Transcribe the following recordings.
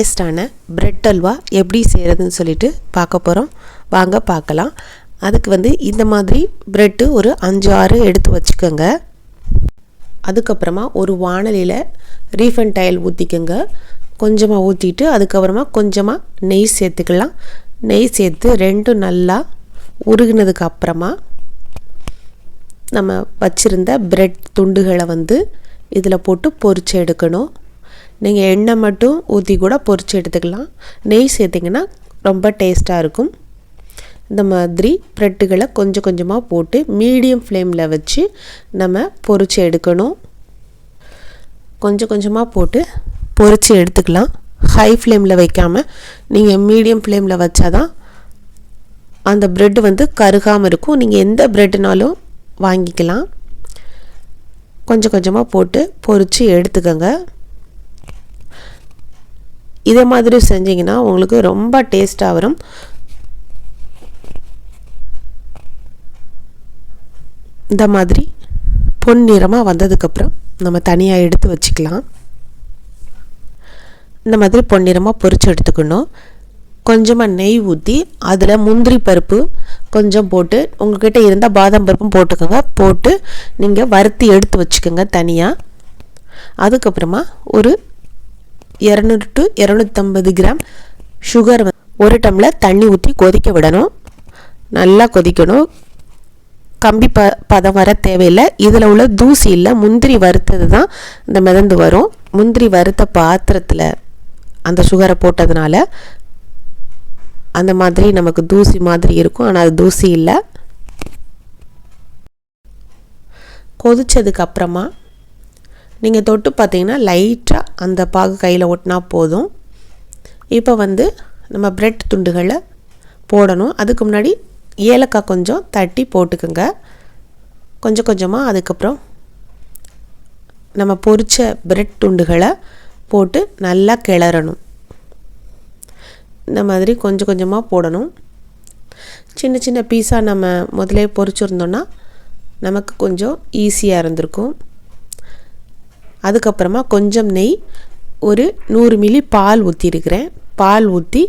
டேஸ்டான பிரெட் அல்வா எப்படி செய்கிறதுன்னு சொல்லிட்டு பார்க்க போகிறோம் வாங்க பார்க்கலாம். அதுக்கு வந்து இந்த மாதிரி ப்ரெட்டு ஒரு அஞ்சு ஆறு எடுத்து வச்சுக்கோங்க. அதுக்கப்புறமா ஒரு வானலியில் ரீஃபண்ட் டைல் ஊற்றிக்கோங்க கொஞ்சமாக ஊற்றிட்டு அதுக்கப்புறமா கொஞ்சமாக நெய் சேர்த்துக்கலாம். நெய் சேர்த்து ரெண்டும் நல்லா உருகினதுக்கு அப்புறமா நம்ம வச்சுருந்த பிரெட் துண்டுகளை வந்து இதில் போட்டு பொறிச்சு எடுக்கணும். நீங்கள் எண்ணெய் மட்டும் ஊற்றி கூட பொறிச்சு எடுத்துக்கலாம். நெய் சேர்த்திங்கன்னா ரொம்ப டேஸ்ட்டாக இருக்கும். இந்த மாதிரி ப்ரெட்டுகளை கொஞ்சம் கொஞ்சமாக போட்டு மீடியம் ஃப்ளேமில் வச்சு நம்ம பொறிச்சு எடுக்கணும். கொஞ்சம் கொஞ்சமாக போட்டு பொறிச்சு எடுத்துக்கலாம். ஹை ஃப்ளேமில் வைக்காமல் நீங்கள் மீடியம் ஃப்ளேமில் வச்சாதான் அந்த ப்ரெட்டு வந்து கருகாமல் இருக்கும். நீங்கள் எந்த ப்ரெட்டுனாலும் வாங்கிக்கலாம். கொஞ்சம் கொஞ்சமாக போட்டு பொரித்து எடுத்துக்கோங்க. இதே மாதிரி செஞ்சிங்கன்னா உங்களுக்கு ரொம்ப டேஸ்ட்டாக வரும். இந்த மாதிரி பொன்னிறமாக வந்ததுக்கப்புறம் நம்ம தனியாக எடுத்து வச்சுக்கலாம். இந்த மாதிரி பொன்னிறமாக பொரித்து எடுத்துக்கணும். கொஞ்சமாக நெய் ஊற்றி அதில் முந்திரி பருப்பு கொஞ்சம் போட்டு உங்கள்கிட்ட இருந்தால் பாதாம் பருப்பும் போட்டுக்கோங்க. போட்டு நீங்கள் வறுத்தி எடுத்து வச்சுக்கோங்க தனியாக அதுக்கப்புறமா ஒரு இரநூறு டு இரநூத்தம்பது கிராம் சுகர் ஒரு டம்ளர் தண்ணி ஊற்றி கொதிக்க விடணும். நல்லா கொதிக்கணும். கம்பி ப பதம் வர தேவையில்லை. இதில் உள்ள தூசி இல்லை முந்திரி வறுத்தது தான் இந்த மிதந்து வரும். முந்திரி வறுத்த பாத்திரத்தில் அந்த சுகரை போட்டதுனால அந்த மாதிரி நமக்கு தூசி மாதிரி இருக்கும். ஆனால் அது தூசி இல்லை. கொதிச்சதுக்கு அப்புறமா நீங்கள் தொட்டு பார்த்தீங்கன்னா லைட்டாக அந்த பாகு கையில் ஒட்டினா போதும். இப்போ வந்து நம்ம பிரெட் துண்டுகளை போடணும். அதுக்கு முன்னாடி ஏலக்காய் கொஞ்சம் தட்டி போட்டுக்குங்க. கொஞ்சம் கொஞ்சமாக அதுக்கப்புறம் நம்ம பொரித்த பிரெட் துண்டுகளை போட்டு நல்லா கிளறணும். இந்த மாதிரி கொஞ்சம் கொஞ்சமாக போடணும். சின்ன சின்ன பீஸாக நம்ம முதலே பொரிச்சிருந்தோன்னா நமக்கு கொஞ்சம் ஈஸியாக இருந்திருக்கும். அதுக்கப்புறமா கொஞ்சம் நெய் ஒரு நூறு மில்லி பால் ஊற்றிருக்கிறேன் பால் ஊற்றி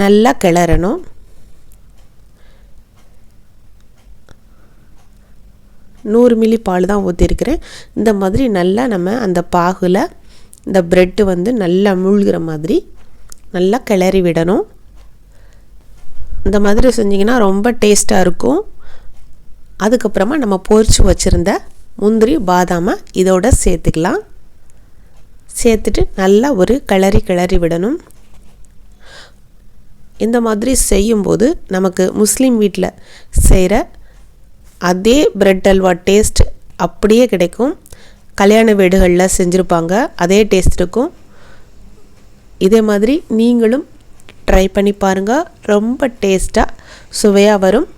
நல்லா கிளறணும். நூறு மில்லி பால் தான் ஊற்றிருக்கிறேன் இந்த மாதிரி நல்லா நம்ம அந்த பாகில் இந்த ப்ரெட்டு வந்து நல்லா மூழ்கிற மாதிரி நல்லா கிளறி விடணும். இந்த மாதிரி செஞ்சிங்கன்னா ரொம்ப டேஸ்ட்டாக இருக்கும். அதுக்கப்புறமா நம்ம பொரித்து வச்சுருந்த முந்திரி பாதாமை இதோட சேர்த்துக்கலாம். சேர்த்துட்டு நல்லா ஒரு கிளறி கிளறி விடணும். இந்த மாதிரி செய்யும்போது நமக்கு முஸ்லீம் வீட்டில் செய்கிற அதே பிரெட் அல்வா டேஸ்ட் அப்படியே கிடைக்கும். கல்யாண வீடுகளில் செஞ்சுருப்பாங்க அதே டேஸ்ட் இருக்கும். இதே மாதிரி நீங்களும் ட்ரை பண்ணி பாருங்கள் ரொம்ப டேஸ்ட்டாக சுவையாக வரும்.